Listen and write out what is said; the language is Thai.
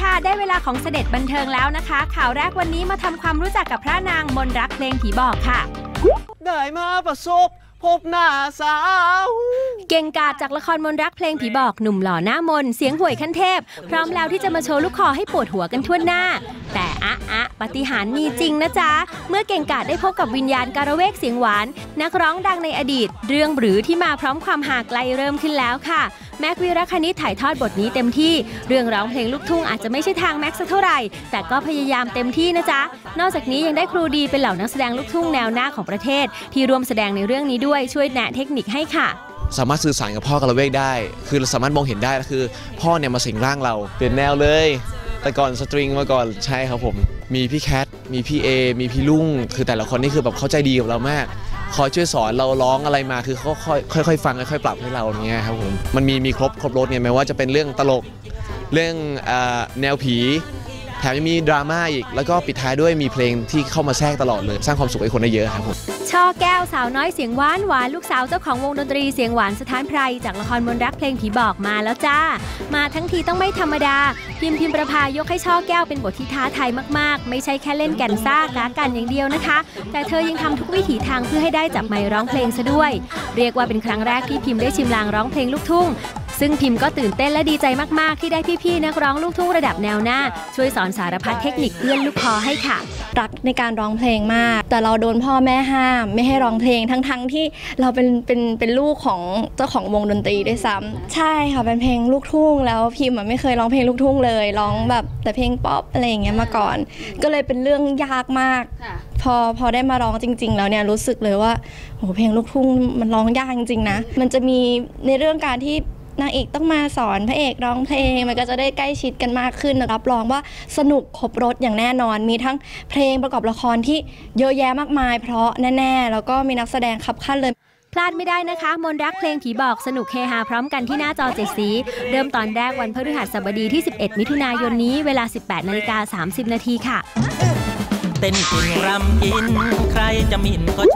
ค่ะ ได้เวลาของเสด็จบันเทิงแล้วนะคะ ข่าวแรกวันนี้มาทำความรู้จักกับพระนางมนรักเพลงผีบอกค่ะ ได้มาประสบพบหน้าสาว เก่งกาจจากละครมนรักเพลงผีบอกหนุ่มหล่อหน้ามน เสียงห่วยขั้นเทพ พร้อมแล้วที่จะมาโชว์ลูกคอให้ปวดหัวกันทั่วหน้า แต่อะอะ ปาฏิหารย์มีจริงนะจ๊ะ เมื่อเก่งกาจได้พบกับวิญญาณการะเวกเสียงหวาน นักร้องดังในอดีต เรื่องหรือที่มาพร้อมความหาไกลเริ่มขึ้นแล้วค่ะ แม็กวีรคณิตถ่ายทอดบทนี้เต็มที่ เรื่องร้องเพลงลูกทุ่งอาจจะไม่ใช่ทางแม็กสักเท่าไหร่ แต่ก็พยายามเต็มที่นะจ๊ะ นอกจากนี้ยังได้ครูดีเป็นเหล่านักแสดงลูกทุ่งแนวหน้าของประเทศ ที่ร่วมแสดงในเรื่องนี้ด้วยช่วยแนะเทคนิคให้ค่ะสามารถสื่อสารกับพ่อกระเวกได้ คือเราสามารถมองเห็นได้ คือ พ่อเนี่ยมาสิงร่างเรา เปลี่ยนแนวเลย แต่ก่อนสตริงมาก่อนใช่ครับผม มีพี่แคทมีพี่เอมีพี่ลุงคือแต่ละคนนี่คือแบบเข้าใจดีกับเรามากคอยช่วยสอนเราร้องอะไรมาคือเขาค่อยค่อยฟังค่อยปรับให้เราเงี้ยครับผมมันมีมีครบครบรถเนี่ยไม่ว่าจะเป็นเรื่องตลกเรื่องอแนวผี มยังมีดราม่าอีก แล้วก็ปิดท้ายด้วยมีเพลงที่เข้ามาแทรกตลอดเลย สร้างความสุขให้คนได้เยอะครับผมช่อแก้วสาวน้อยเสียงหวานหวานลูกสาวเจ้าของวงดนตรีเสียงหวานสถานไพรจากละครมนรักเพลงผีบอกมาแล้วจ้า มาทั้งทีต้องไม่ธรรมดา พิมพิมประภายกให้ช่อแก้วเป็นบทที่ท้าทายมากๆ ไม่ใช่แค่เล่นแกันซ่ากากันอย่างเดียวนะคะ แต่เธอยังทำทุกวิถีทางเพื่อให้ได้จับไมค์ร้องเพลงซะด้วย เรียกว่าเป็นครั้งแรกที่พิมได้ชิมลางร้องเพลงลูกทุ่ง ซึ่งพิมก็ตื่นเต้นและดีใจมาก ๆ ที่ได้พี่ ๆ นักร้องลูกทุ่งระดับแนวหน้า ช่วยสอนสารพัดเทคนิคเอื้อนลูกคอให้ค่ะ รักในการร้องเพลงมาก แต่เราโดนพ่อแม่ห้าม ไม่ให้ร้องเพลงทั้งๆที่เราเป็นเป็นเป็นลูกของเจ้าของวงดนตรีด้วยซ้ำใช่ค่ะเป็นเพลงลูกทุ่ง แล้วพิมพ์อะไม่เคยร้องเพลงลูกทุ่งเลยร้องแบบแต่เพลงป๊อปอะไรอย่างเงี้ยมาก่อน ก็เลยเป็นเรื่องยากมาก พอพอได้มาร้องจริง ๆ แล้วเนี่ยรู้สึกเลยว่าโหเพลงลูกทุ่งมันร้องยากจริงๆนะมันจะมีในเรื่องการที่ นางเอกต้องมาสอนพระเอกร้องเพลง มันก็จะได้ใกล้ชิดกันมากขึ้นรับรองว่าสนุกครบรถอย่างแน่นอน มีทั้งเพลงประกอบละครที่เยอะแยะมากมาย เพราะแน่ๆ แล้วก็มีนักแสดงขับขั้นเลยพลาดไม่ได้นะคะ มนต์รักเพลงผีบอกสนุกเฮฮาพร้อมกันที่หน้าจอเจ็ดสี เริ่มตอนแรกวันพฤหัสบดีที่ 11 มิถุนายนนี้เวลา 18นาฬิกา30 นาทีค่ะ เต้นกินรำกิน ใครจะหมิ่นก็ช่าง